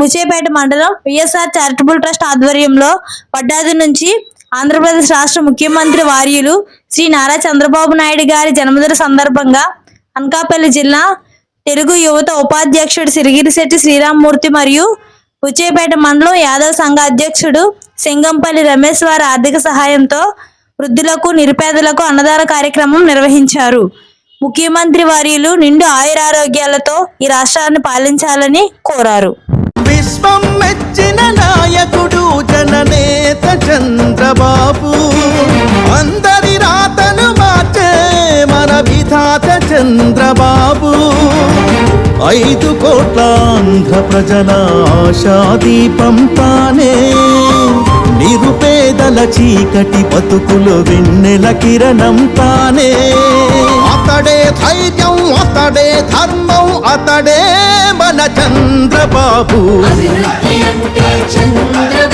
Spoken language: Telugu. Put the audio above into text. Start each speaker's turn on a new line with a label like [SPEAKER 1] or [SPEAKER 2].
[SPEAKER 1] బుచేపేట మండలం పిఎస్ఆర్ చారిటబుల్ ట్రస్ట్ ఆధ్వర్యంలో పడ్డాది నుంచి ఆంధ్రప్రదేశ్ రాష్ట్ర ముఖ్యమంత్రి వార్యులు శ్రీ నారా చంద్రబాబు నాయుడు గారి జన్మదిన సందర్భంగా అనకాపల్లి జిల్లా తెలుగు యువత ఉపాధ్యక్షుడు సిరిగిరిశెట్టి శ్రీరామ్మూర్తి మరియు బుచేపేట మండలం యాదవ్ సంఘ అధ్యక్షుడు సింగంపల్లి రమేష్ వారి ఆర్థిక సహాయంతో వృద్ధులకు నిరుపేదలకు అన్నదాన కార్యక్రమం నిర్వహించారు. ముఖ్యమంత్రి వర్యులు నిండు ఆయురారోగ్యాలతో ఈ రాష్ట్రాన్ని పాలించాలని కోరారు.
[SPEAKER 2] విశ్వం మెచ్చిన నాయకుడు జననేత చంద్రబాబు. అందరి రాతను మార్చే మన విధాత చంద్రబాబు. ఐదు కోట్ల ఆంధ్ర ప్రజల ఆశాదీపం తానే. నిరుపేదల చీకటి బతుకులు వెన్నెల కిరణం తానే. ధైర్యం అతడే ధర్మం అతడే మన చంద్రబాబు.
[SPEAKER 3] అంటే చంద్రబాబు.